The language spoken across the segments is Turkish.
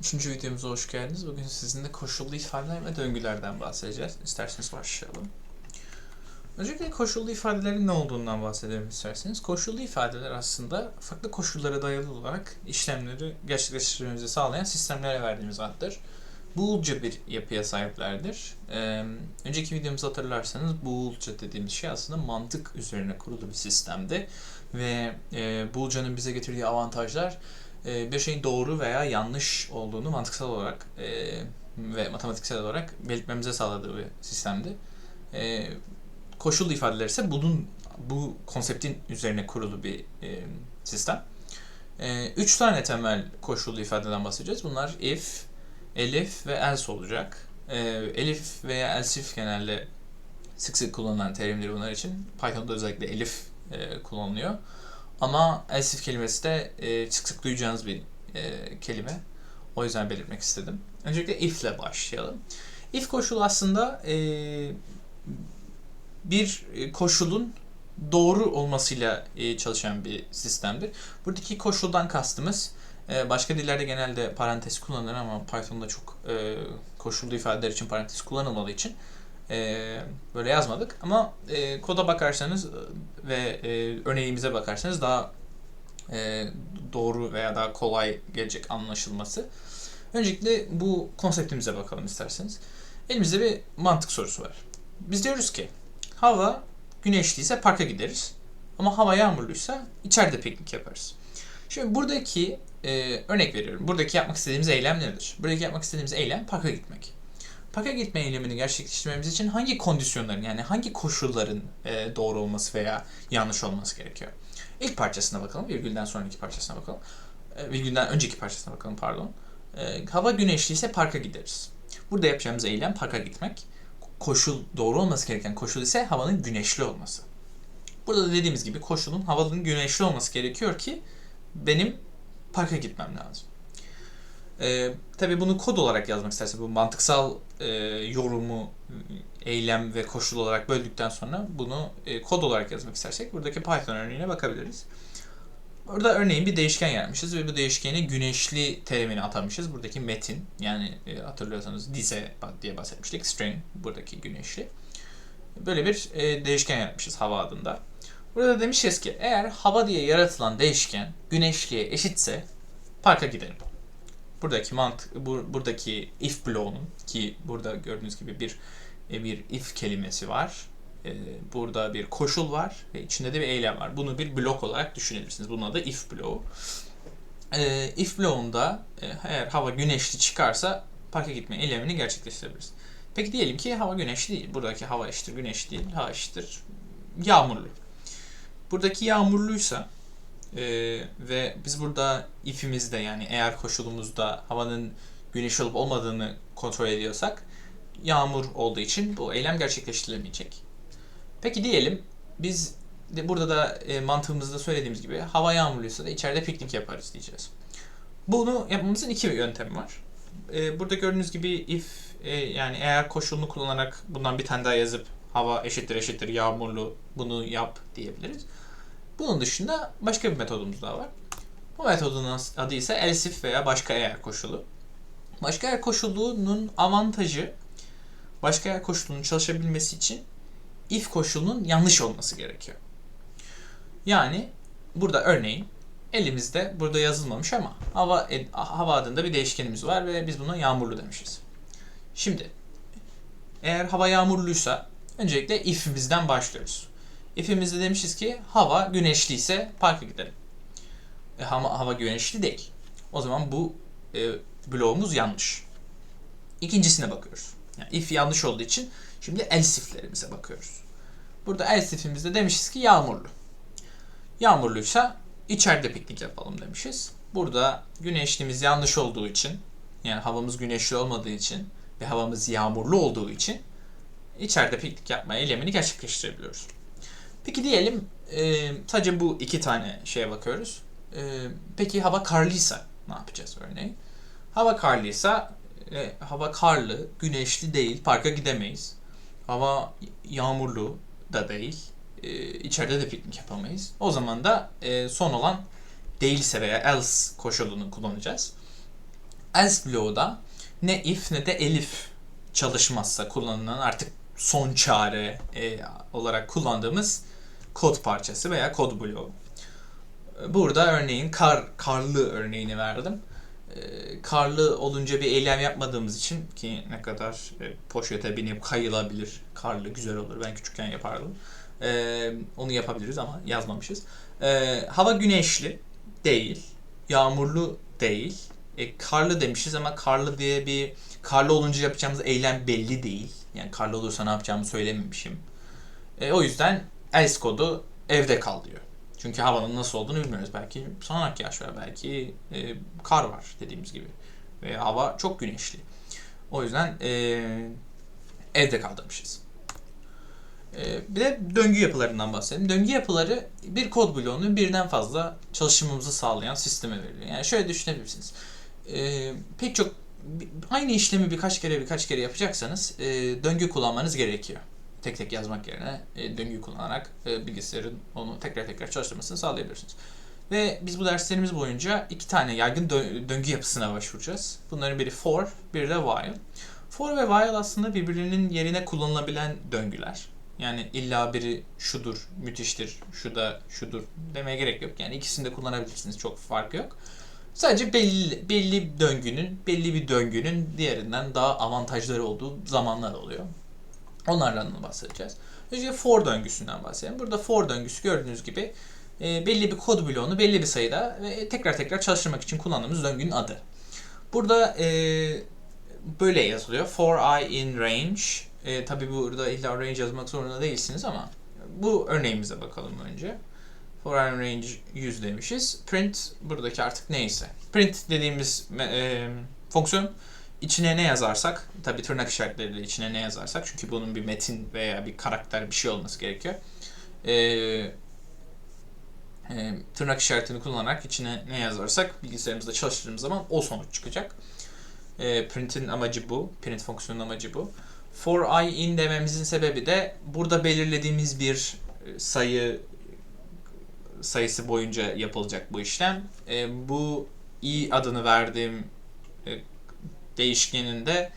Üçüncü videomuza hoş geldiniz. Bugün sizinle koşullu ifadeler ve döngülerden bahsedeceğiz. İsterseniz başlayalım. Öncelikle koşullu ifadelerin ne olduğundan bahsedelim isterseniz. Koşullu ifadeler aslında farklı koşullara dayalı olarak işlemleri gerçekleştirmemizi sağlayan sistemlere verdiğimiz addır. Boolca bir yapıya sahiplerdir. Ee, önceki videomuzu hatırlarsanız Boolca dediğimiz şey aslında mantık üzerine kurulu bir sistemdi. Ve e, Boolca'nın bize getirdiği avantajlar e, bir şeyin doğru veya yanlış olduğunu mantıksal olarak e, ve matematiksel olarak belirtmemize sağladığı bir sistemdi. E, koşullu ifadeler ise bunun bu konseptin üzerine kurulu bir e, sistem. Üç tane temel koşullu ifadeden bahsedeceğiz. Bunlar if, elif ve else olacak. Elif veya else if genelde sık sık kullanılan terimleri bunlar için. Python'da özellikle elif kullanılıyor. Ama else if kelimesi de e, sık sık duyacağınız bir e, kelime. O yüzden belirtmek istedim. Öncelikle if ile başlayalım. If koşulu aslında e, bir koşulun doğru olmasıyla e, çalışan bir sistemdir. Buradaki koşuldan kastımız e, başka dillerde genelde parantez kullanılır ama Python'da çok e, koşullu ifadeler için parantez kullanılmadığı için e, böyle yazmadık. Ama e, koda bakarsanız ve e, örneğimize bakarsanız daha e, doğru veya daha kolay gelecek anlaşılması. Öncelikle bu konseptimize bakalım isterseniz. Elimizde bir mantık sorusu var. Biz diyoruz ki hava güneşliyse parka gideriz. Ama hava yağmurluysa içeride piknik yaparız. Şimdi buradaki e, örnek veriyorum. Buradaki yapmak istediğimiz eylem nedir? Buradaki yapmak istediğimiz eylem parka gitmek. Parka gitme eylemini gerçekleştirmemiz için hangi kondisyonların yani hangi koşulların e, doğru olması veya yanlış olması gerekiyor? İlk parçasına bakalım. Virgülden sonraki parçasına bakalım. E, virgülden önceki parçasına bakalım pardon. E, hava güneşliyse parka gideriz. Burada yapacağımız eylem parka gitmek. Koşul doğru olması gereken koşul ise havanın güneşli olması. Burada da dediğimiz gibi koşulun havanın güneşli olması gerekiyor ki benim parka gitmem lazım. Ee, tabii bunu kod olarak yazmak isterse bu mantıksal e, yorumu eylem ve koşul olarak böldükten sonra bunu e, kod olarak yazmak istersek buradaki Python örneğine bakabiliriz. Burada örneğin bir değişken yaratmışız ve bu değişkeni güneşli terimini atamışız. Buradaki metin yani e, hatırlıyorsanız dize diye bahsetmiştik. String buradaki güneşli. Böyle bir e, değişken yaratmışız hava adında. Burada demişiz ki eğer hava diye yaratılan değişken güneşliğe eşitse parka gidelim. Buradaki mantık bu, buradaki if bloğunun ki burada gördüğünüz gibi bir e, bir if kelimesi var. E, burada bir koşul var ve içinde de bir eylem var. Bunu bir blok olarak düşünebilirsiniz. Bunun adı if bloğu. E, if bloğunda eğer hava güneşli çıkarsa parka gitme eylemini gerçekleştirebiliriz. Peki diyelim ki hava güneşli değil. Buradaki hava eşittir güneş değil. Hava eşittir yağmurlu. Buradaki yağmurluysa e, ve biz burada ifimizde yani eğer koşulumuzda havanın güneş olup olmadığını kontrol ediyorsak yağmur olduğu için bu eylem gerçekleştirilemeyecek. Peki diyelim biz de burada da e, mantığımızda söylediğimiz gibi hava yağmurluysa da içeride piknik yaparız diyeceğiz. Bunu yapmamızın iki yöntemi var. E, burada gördüğünüz gibi if e, yani eğer koşulunu kullanarak bundan bir tane daha yazıp hava eşittir eşittir yağmurlu bunu yap diyebiliriz. Bunun dışında başka bir metodumuz daha var. Bu metodun adı ise else veya başka eğer koşulu. Başka eğer koşulunun avantajı başka eğer koşulunun çalışabilmesi için if koşulunun yanlış olması gerekiyor. Yani burada örneğin elimizde burada yazılmamış ama hava hava adında bir değişkenimiz var ve biz buna yağmurlu demişiz. Şimdi eğer hava yağmurluysa öncelikle if'imizden başlıyoruz. If'imizde demişiz ki hava güneşliyse parka gidelim. E, ama hava güneşli değil. O zaman bu e, bloğumuz yanlış. İkincisine bakıyoruz. Yani if yanlış olduğu için şimdi else if'lerimize bakıyoruz. Burada else if'imizde demişiz ki yağmurlu. Yağmurluysa içeride piknik yapalım demişiz. Burada güneşliğimiz yanlış olduğu için yani havamız güneşli olmadığı için ve havamız yağmurlu olduğu için içeride piknik yapma eylemini gerçekleştirebiliyoruz. Peki diyelim e, sadece bu iki tane şeye bakıyoruz. E, peki hava karlıysa ne yapacağız örneğin? Hava karlıysa e, hava karlı, güneşli değil, parka gidemeyiz. Hava yağmurlu da değil, e, içeride de piknik yapamayız. O zaman da e, son olan değilse veya else koşulunu kullanacağız. else bloğda ne if ne de elif çalışmazsa kullanılan artık son çare e, olarak kullandığımız kod parçası veya kod bloğu. Burada örneğin kar karlı örneğini verdim. E, karlı olunca bir eylem yapmadığımız için ki ne kadar e, poşete binip kayılabilir. Karlı güzel olur. Ben küçükken yapardım. E, onu yapabiliriz ama yazmamışız. Hava güneşli değil. Yağmurlu değil. E, karlı demişiz ama karlı diye bir karlı olunca yapacağımız eylem belli değil. Yani karlı olursa ne yapacağımı söylememişim. E, o yüzden else kodu evde kal diyor. Çünkü havanın nasıl olduğunu bilmiyoruz. Belki sağanak yağış var, belki e, kar var dediğimiz gibi. Ve hava çok güneşli. O yüzden e, evde kal demişiz. E, bir de döngü yapılarından bahsedelim. Döngü yapıları bir kod bloğunu birden fazla çalışmamızı sağlayan sisteme veriliyor. Yani şöyle düşünebilirsiniz. E, pek çok aynı işlemi birkaç kere birkaç kere yapacaksanız e, döngü kullanmanız gerekiyor tek tek yazmak yerine e, döngü kullanarak e, bilgisayarın onu tekrar tekrar çalıştırmasını sağlayabilirsiniz. Ve biz bu derslerimiz boyunca iki tane yaygın dö- döngü yapısına başvuracağız. Bunların biri for, biri de while. For ve while aslında birbirinin yerine kullanılabilen döngüler. Yani illa biri şudur, müthiştir, şu da şudur demeye gerek yok. Yani ikisini de kullanabilirsiniz. Çok fark yok. Sadece belli, belli döngünün, belli bir döngünün diğerinden daha avantajları olduğu zamanlar oluyor. Onlardan bahsedeceğiz. Önce for döngüsünden bahsedelim. Burada for döngüsü gördüğünüz gibi e, belli bir kod bloğunu belli bir sayıda ve tekrar tekrar çalıştırmak için kullandığımız döngünün adı. Burada e, böyle yazılıyor. For i in range. E, Tabi burada illa range yazmak zorunda değilsiniz ama bu örneğimize bakalım önce. For i in range 100 demişiz. Print buradaki artık neyse. Print dediğimiz e, fonksiyon içine ne yazarsak, tabii tırnak işaretleriyle içine ne yazarsak çünkü bunun bir metin veya bir karakter bir şey olması gerekiyor. Ee, e, tırnak işaretini kullanarak içine ne yazarsak bilgisayarımızda çalıştırdığımız zaman o sonuç çıkacak. E, print'in amacı bu. Print fonksiyonunun amacı bu. For i in dememizin sebebi de burada belirlediğimiz bir sayı sayısı boyunca yapılacak bu işlem. E, bu i adını verdiğim e, değişkeninde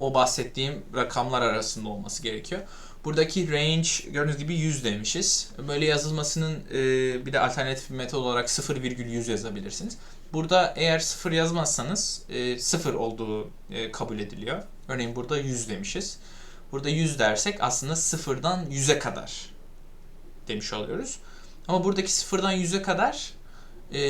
o bahsettiğim rakamlar arasında olması gerekiyor. Buradaki range gördüğünüz gibi 100 demişiz. Böyle yazılmasının e, bir de alternatif bir metot olarak 0,100 yazabilirsiniz. Burada eğer 0 yazmazsanız e, 0 olduğu e, kabul ediliyor. Örneğin burada 100 demişiz. Burada 100 dersek aslında 0'dan 100'e kadar demiş oluyoruz. Ama buradaki 0'dan 100'e kadar e,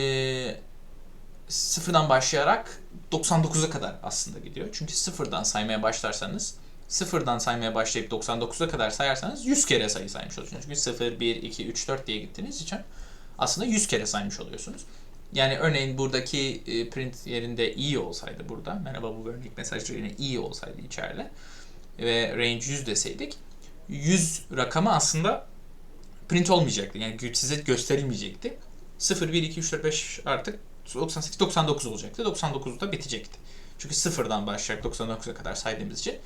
sıfırdan başlayarak 99'a kadar aslında gidiyor. Çünkü sıfırdan saymaya başlarsanız sıfırdan saymaya başlayıp 99'a kadar sayarsanız 100 kere sayı saymış oluyorsunuz. Çünkü 0, 1, 2, 3, 4 diye gittiğiniz için aslında 100 kere saymış oluyorsunuz. Yani örneğin buradaki e, print yerinde i olsaydı burada, merhaba bu örnek mesajı yerine i olsaydı içeride ve range 100 deseydik 100 rakamı aslında print olmayacaktı. Yani size gösterilmeyecekti. 0, 1, 2, 3, 4, 5 artık 98 99 olacaktı. 99'da bitecekti. Çünkü sıfırdan başlayarak 99'a kadar saydığımız için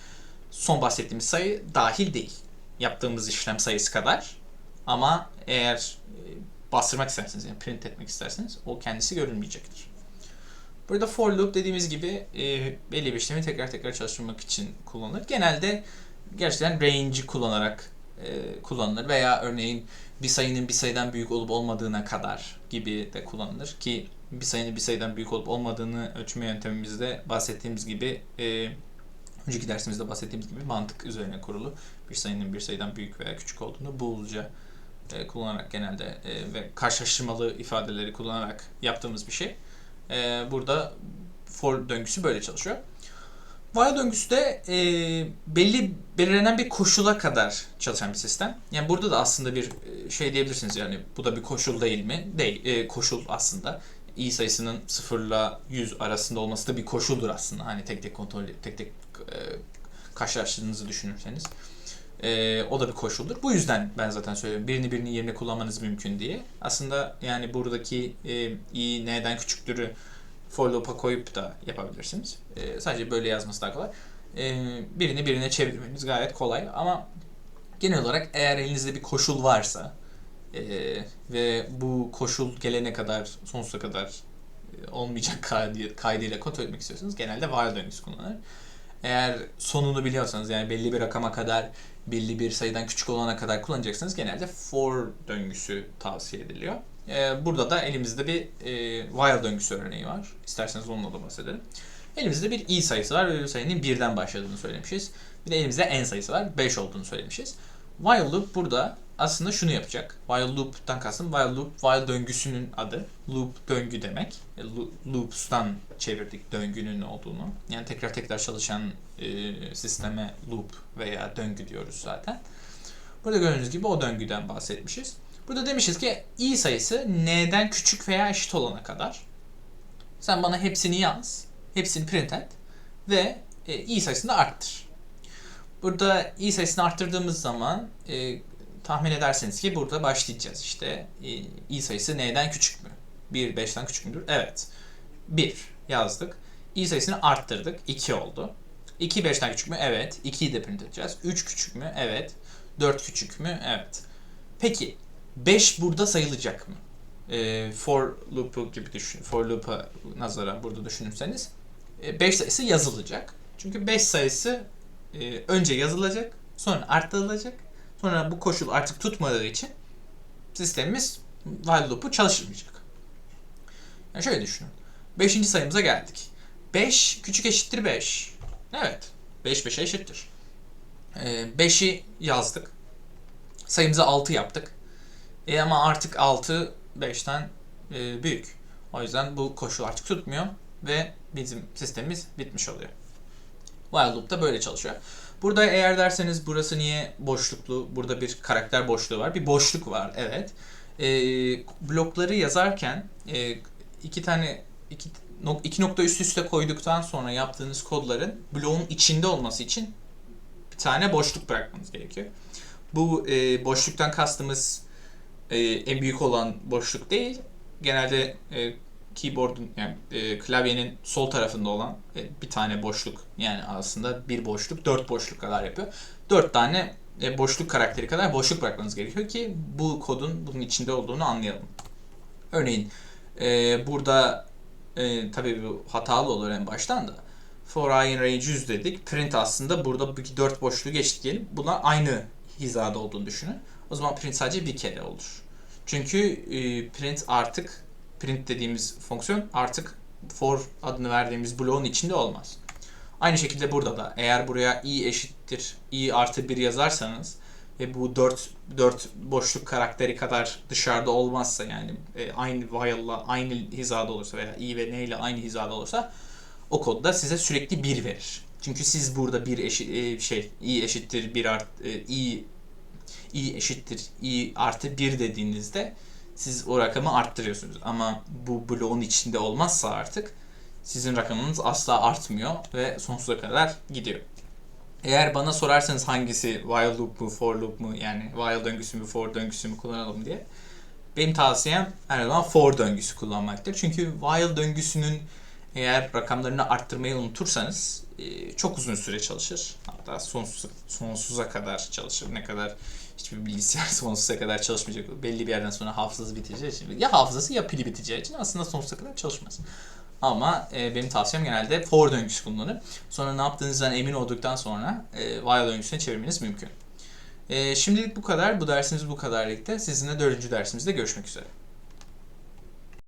son bahsettiğimiz sayı dahil değil. Yaptığımız işlem sayısı kadar. Ama eğer e, bastırmak isterseniz yani print etmek isterseniz o kendisi görünmeyecektir. Burada for loop dediğimiz gibi e, belli bir işlemi tekrar tekrar çalıştırmak için kullanılır. Genelde gerçekten range'i kullanarak e, kullanılır veya örneğin bir sayının bir sayıdan büyük olup olmadığına kadar gibi de kullanılır ki bir sayının bir sayıdan büyük olup olmadığını ölçme yöntemimizde bahsettiğimiz gibi e, önceki dersimizde bahsettiğimiz gibi mantık üzerine kurulu bir sayının bir sayıdan büyük veya küçük olduğunu bulca e, kullanarak genelde e, ve karşılaştırmalı ifadeleri kullanarak yaptığımız bir şey. E, burada for döngüsü böyle çalışıyor. While döngüsü de e, belli belirlenen bir koşula kadar çalışan bir sistem. Yani burada da aslında bir e, şey diyebilirsiniz yani bu da bir koşul değil mi? Değil. E, koşul aslında i sayısının 0 ile 100 arasında olması da bir koşuldur aslında. Hani tek tek kontrol, tek tek e, karşılaştırdığınızı düşünürseniz. E, o da bir koşuldur. Bu yüzden ben zaten söylüyorum. Birini birinin yerine kullanmanız mümkün diye. Aslında yani buradaki e, i n'den küçüktürü for loop'a koyup da yapabilirsiniz. E, sadece böyle yazması daha kolay. E, birini birine çevirmeniz gayet kolay ama genel olarak eğer elinizde bir koşul varsa e, ve bu koşul gelene kadar sonsuza kadar olmayacak kaydı, kaydıyla kontrol etmek istiyorsanız genelde while döngüsü kullanılır. Eğer sonunu biliyorsanız yani belli bir rakama kadar belli bir sayıdan küçük olana kadar kullanacaksanız genelde for döngüsü tavsiye ediliyor. Ee, burada da elimizde bir e, while döngüsü örneği var. İsterseniz onunla da bahsedelim. Elimizde bir i sayısı var ve bu sayının birden başladığını söylemişiz. Bir de elimizde n sayısı var. 5 olduğunu söylemişiz. While loop burada aslında şunu yapacak. While loop'tan kastım while loop, while döngüsünün adı. Loop döngü demek. E, lo- Loops'tan çevirdik döngünün olduğunu. Yani tekrar tekrar çalışan e, sisteme loop veya döngü diyoruz zaten. Burada gördüğünüz gibi o döngüden bahsetmişiz. Burada demişiz ki i sayısı n'den küçük veya eşit olana kadar. Sen bana hepsini yaz, hepsini print et ve e, i sayısını arttır. Burada i sayısını arttırdığımız zaman e, tahmin ederseniz ki burada başlayacağız işte. E, i sayısı n'den küçük mü? 1 5'ten küçük müdür? Evet. 1 yazdık. i sayısını arttırdık. 2 oldu. 2 5'ten küçük mü? Evet. 2'yi de print edeceğiz. 3 küçük mü? Evet. 4 küçük mü? Evet. Peki 5 burada sayılacak mı? E, for loop'u gibi düşün. For loop'a nazaran burada düşünürseniz 5 sayısı yazılacak. Çünkü 5 sayısı e, önce yazılacak, sonra arttırılacak. Sonra bu koşul artık tutmadığı için sistemimiz while loop'u çalıştırmayacak. Yani şöyle düşünün. 5. sayımıza geldik. 5 küçük eşittir 5. Evet. 5 5'e eşittir. E, 5'i yazdık. Sayımızı 6 yaptık. E ama artık 6 5'ten e, büyük. O yüzden bu koşul artık tutmuyor ve bizim sistemimiz bitmiş oluyor. While loop da böyle çalışıyor. Burada eğer derseniz burası niye boşluklu? Burada bir karakter boşluğu var. Bir boşluk var evet. E, blokları yazarken e, iki tane iki, iki nokta üst üste koyduktan sonra yaptığınız kodların bloğun içinde olması için bir tane boşluk bırakmanız gerekiyor. Bu e, boşluktan kastımız e, en büyük olan boşluk değil. Genelde e, keyboard'un yani e, klavyenin sol tarafında olan e, bir tane boşluk yani aslında bir boşluk dört boşluk kadar yapıyor. Dört tane e, boşluk karakteri kadar boşluk bırakmanız gerekiyor ki bu kodun bunun içinde olduğunu anlayalım. Örneğin e, burada e, tabii bu hatalı olur en baştan da for i in range 100 dedik. Print aslında burada bir dört boşluğu geçtik diyelim. Buna aynı hizada olduğunu düşünün. O zaman print sadece bir kere olur. Çünkü e, print artık print dediğimiz fonksiyon artık for adını verdiğimiz bloğun içinde olmaz. Aynı şekilde burada da eğer buraya i eşittir i artı 1 yazarsanız ve bu 4, 4 boşluk karakteri kadar dışarıda olmazsa yani e, aynı while'la aynı hizada olursa veya i ve n ile aynı hizada olursa o kodda size sürekli 1 verir. Çünkü siz burada bir eşit e, şey i eşittir 1 art e, i i eşittir i artı 1 dediğinizde siz o rakamı arttırıyorsunuz. Ama bu bloğun içinde olmazsa artık sizin rakamınız asla artmıyor ve sonsuza kadar gidiyor. Eğer bana sorarsanız hangisi while loop mu, for loop mu yani while döngüsü mü, for döngüsü mü kullanalım diye benim tavsiyem her zaman for döngüsü kullanmaktır. Çünkü while döngüsünün eğer rakamlarını arttırmayı unutursanız çok uzun süre çalışır. Hatta sonsuza, sonsuza kadar çalışır. Ne kadar hiçbir bilgisayar sonsuza kadar çalışmayacak. Belli bir yerden sonra hafızası biteceği için ya hafızası ya pili biteceği için aslında sonsuza kadar çalışmaz. Ama e, benim tavsiyem genelde for döngüsü kullanır. Sonra ne yaptığınızdan emin olduktan sonra e, while döngüsüne çevirmeniz mümkün. E, şimdilik bu kadar. Bu dersimiz bu kadarlıkta. Sizinle dördüncü dersimizde görüşmek üzere.